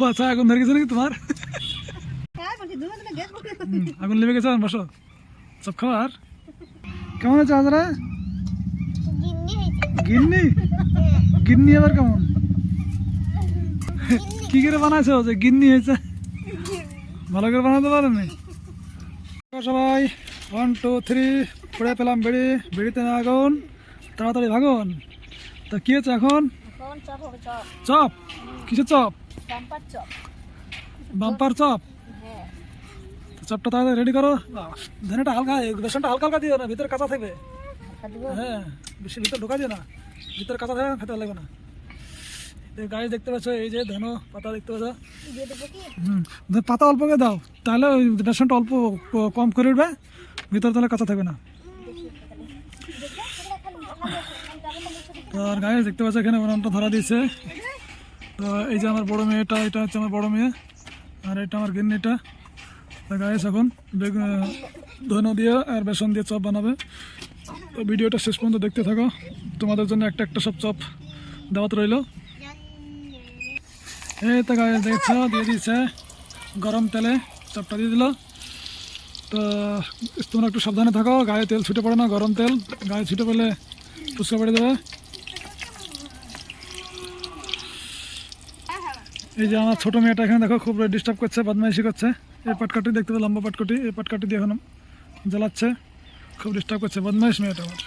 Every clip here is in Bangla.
বাচ্চা আগুন ধরে গেছে নাকি তোমার? হ্যাঁ আগুন লেগে গেছে বসো। সব খাবার? কেমন আছে আজরা? গিন্নি গিন্নি? আবার কেমন? কি করে বানাইছো যে গিন্নি হয়েছে? ভালো করে বানাতে পারেনি সবাই ওয়ান টু থ্রি পড়ে পেলাম বেড়ি বেড়িতে না আগুন তাড়াতাড়ি ভাগুন। তা কি হচ্ছে এখন? এখন চপ হবে চপ। চপ? কিসের chop? Bumper chop bumper chop হ্যাঁ চপটা তাহলে রেডি করো ধানটা হালকা বেসনটা হালকা হালকা দিও না ভিতরে কাঁচা থাকবে হ্যাঁ বেশি ভিতরে ঢোকা দিও না ভিতরে কাঁচা থাকে খেতে লাগবে না গাছ দেখতে পাচ্ছ এই যে ধনো পাতা দেখতে পাচ্ছ হুম পাতা অল্প করে দাও তাহলে ওই বেসনটা অল্প কম করে উঠবে ভিতরে তাহলে কাঁচা থাকবে না তো আর গায়ে দেখতে পাচ্ছ এখানে ধরা দিয়েছে তো এই যে আমার বড় মেয়েটা, এটা হচ্ছে আমার বড় মেয়ে, আর এটা আমার গিন্নিটা। গায়ে এখন ধনো দিয়ে আর বেসন দিয়ে চপ বানাবে। তো ভিডিওটা শেষ পর্যন্ত দেখতে থাকো। তোমাদের জন্য একটা একটা সব চপ দাওয়াত রইল। এই তো গায়ে দেখছ, দিয়ে দিয়েছে গরম তেলে চপটা দিয়ে দিল। তো, তোমরা একটু সাবধানে থাকো, গায়ে তেল ছুটে পড়ে না, গরম তেল। গায়ে ছুটে পড়লে ফুসকা পড়ে দেবে এই যে আমার ছোটো মেয়েটা এখানে দেখো খুব ডিস্টার্ব করছে বদমাইশি করছে। এই পাটকাটি দেখতে পাবো লম্বা পাটকাটি এই পাটকাটি দিয়ে এখন জ্বালাচ্ছে। খুব ডিস্টার্ব করছে বদমাইশ মেয়েটা আমার।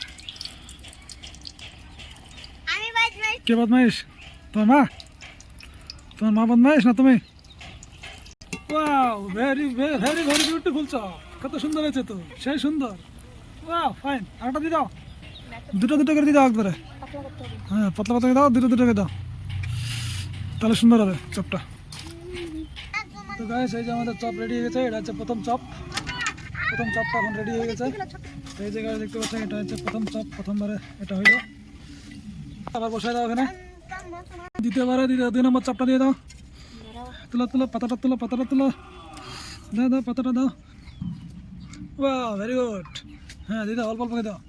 কে বদমাইশ? তোমার মা? তোমার মা বদমাইশ না তুমি? Wow very very very beautiful chop. কত সুন্দর হয়েছে তো সেই সুন্দর। ওয়াও ফাইন আরেকটা দিয়ে দাও। দুটো দুটো করে দিয়ে দাও একবারে। হ্যাঁ পাতলা পাতলা দাও দুটো দুটো করে দাও। তাহলে সুন্দর হবে চপটা। তো গাইস এই যে আমাদের চপ রেডি হয়ে গেছে, এটা হচ্ছে প্রথম চপ। প্রথম চপটা এখন রেডি হয়ে গেছে। এই জায়গায় দেখতে পাচ্ছেন, এটা হচ্ছে প্রথম চপ, প্রথমবারে এটা হইল। আবার বসাই দাও এখানে দ্বিতীয়বারে দ্বিতীয় দুই নম্বর চপটা দিয়ে দাও। তুলো তুলো, পাতাটা তুলো পাতাটা তুলো। দাও দাও, পাতাটা দাও। বাহ ভেরি গুড হ্যাঁ দিদা অল্প অল্প দাও।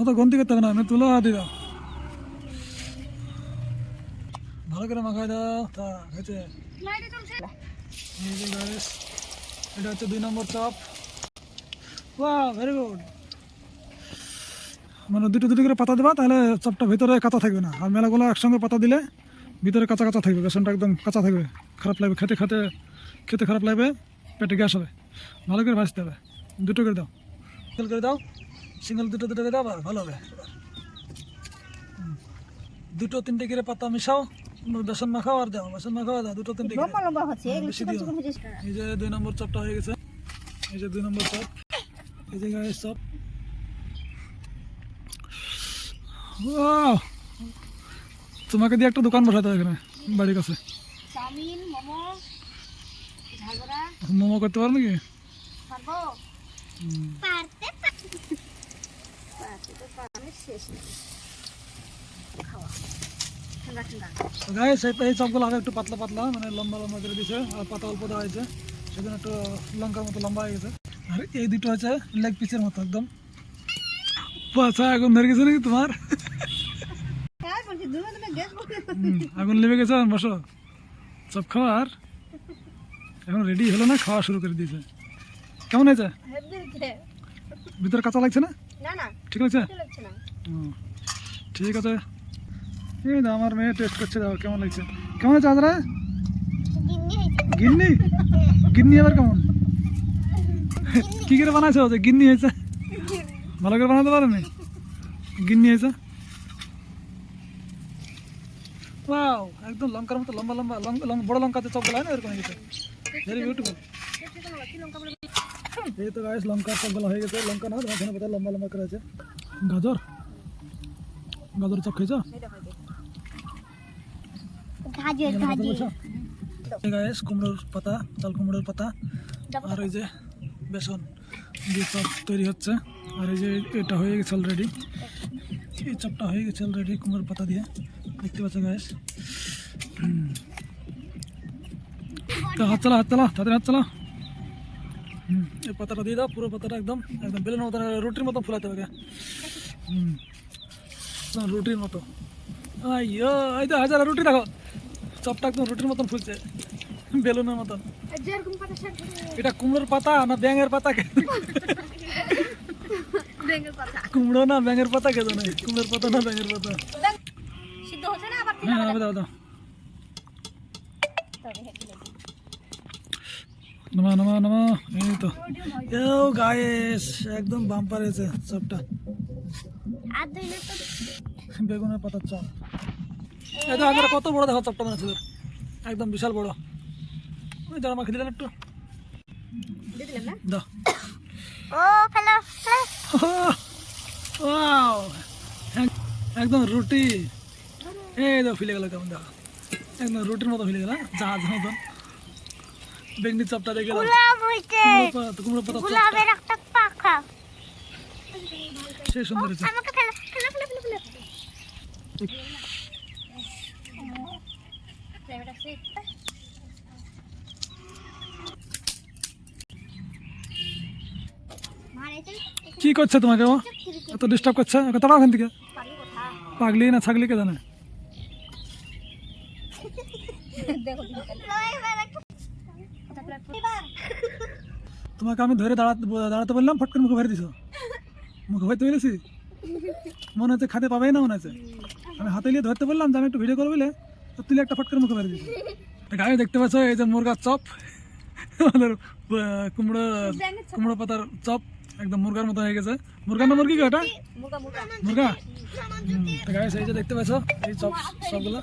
অত গন্তি করতে হবে না, আমি তুলো আর দিয়ে দাও ভালো করে মাখাই দাও। তা হয়েছে এটা হচ্ছে দুই নম্বর চপ বাহ ভেরি গুড মানে দুটো দুটো করে পাতা দেবা তাহলে চপটা ভিতরে কাঁচা থাকবে না। আর মেলাগুলো একসঙ্গে পাতা দিলে ভিতরে কাঁচা কাঁচা থাকবে বেসনটা একদম কাঁচা থাকবে। খারাপ লাগবে খেতে খেতে খেতে খারাপ লাগবে পেটে গ্যাস হবে। ভালো করে ভাজতে হবে। দুটো করে দাও। সিঙ্গেল করে দাও। সিঙ্গেল দুটো দুটো করে দাও আর ভালো হবে। দুটো তিনটে করে পাতা মিশাও। বেসন মাখাও আর দাও বেসন আর দাও দুটো তিনটে লম্বা লম্বা হচ্ছে হ্যাঁ, এই যে দুই নম্বর চপটা হয়ে গেছে। এই যে দুই নম্বর চপ। এই যে গায়ের চপ! তোমাকে দিয়ে একটা দোকান বসাতে এখানে বাড়ির কাছে। মোমো করতে পারো নাকি। পারতে পারতে তো শেষ নেই খাওয়া ঠান্ডা ঠান্ডা তো গায়ে সেই এই চপগুলো আগে একটু পাতলা পাতলা মানে লম্বা লম্বা করে দিয়েছে আর পাতা অল্প দেওয়া হয়েছে। সেজন্য একটু লঙ্কার মতো লম্বা হয়ে গেছে। আর এই দুটো হচ্ছে লেগ পিসের মতো একদম। বাচ্চা আগুন ধরে গেছে নাকি তোমার? আগুন লেগে গেছে বসো। সব খাবার এখন রেডি হলো না খাওয়া শুরু করে দিয়েছে। কেমন হয়েছে? ভিতরে কাঁচা লাগছে না? ঠিক আছে? লাগছে ঠিক আছে। এই না আমার মেয়ে টেস্ট করছে দাও কেমন লাগছে কেমন আছে আজরা গিন্নি? গিন্নি আবার কেমন? কি করে বানাইছো? যে গিন্নি হয়েছে। ভালো করে বানাতে পারেনি? গিন্নি হয়েছে। ওয়াও একদম লঙ্কার মতো, লম্বা লম্বা, লঙ্কা, লঙ্কা- বড় লঙ্কাতে চপ হয় না এরকম হয়ে গেছে ভেরি বিউটিফুল এই তো গাছ লঙ্কা সবগুলো হয়ে গেছে। লঙ্কা না ধনে পাতা লম্বা লম্বা করে আছে। গাজর? গাজর চপ খেয়েছো এই কুমড়োর পাতা চাল কুমড়োর পাতা আর এই যে বেসন দিয়ে চপ তৈরি হচ্ছে। আর এই যে এটা হয়ে গেছে অলরেডি এই চপটা হয়ে গেছে অলরেডি কুমড়োর পাতা দিয়ে। দেখতে পাচ্ছ তো হাত চালা হাত চালা তাদের হাত চালা। হুম এই পাতাটা দিয়ে দাও পুরো পাতাটা একদম একদম বেলুনের মতো রুটির মতো ফুলাতে হবে। রুটির মতো। আইয়ো এই তো হাজার রুটি রাখো চপটা একদম রুটির মতন ফুলছে। বেলুনের মতন। এটা কুমড়োর পাতা না ব্যাঙের পাতা কুমড়ো না ব্যাঙের পাতা কে জানে? কুমড়োর পাতা না ব্যাঙের পাতা? হ্যাঁ দাও দাও। নমা নমা নমা এই তো। এও গায়েস একদম বাম্পার হয়েছে বেগুনের পাতার চপ। এই কত বড় দেখো চপটা তোর। একদম বিশাল বড়। ওই দাঁড়া মাখে একটু। দিলাম ও একদম রুটি। এই দেখো ফিলে গেল কেমন দেখো। একদম রুটির মতো ফিলে গেল হ্যাঁ? জাহাজ মতন। বেগনি চপটা দেখে কুমড়ো পাতা একটা পাখা। সেই সুন্দর হয়েছে আমাকে ফেলো ফেলো ফেলো ফেলো ফেলো কি করছে তোমাকে ও এত ডিস্টার্ব করছে ওকে তাড়াও ওখান থেকে পাগলি না ছাগলি কে জানে তোমাকে আমি ধরে দাঁড়াতে দাঁড়াতে বললাম ফট করে মুখে ভরে দিছো। মুখে ভরতে পেরেছি মনে হচ্ছে খাতে পাবেই না মনে হচ্ছে আমি হাতে নিয়ে ধরতে বললাম যে আমি একটু ভিডিও করব বলে তো তুই একটা ফট করে মুখে ভরে দিছো। গায়ে দেখতে পাচ্ছ এই যে মুরগার চপ। আমাদের আহ, কুমড়ো কুমড়ো পাতার চপ। একদম মুরগার মতো হয়ে গেছে। মুরগার না মুরগি মুগা মুরগা গায়ে এই যে দেখতে পাচ্ছ এই সব সবগুলো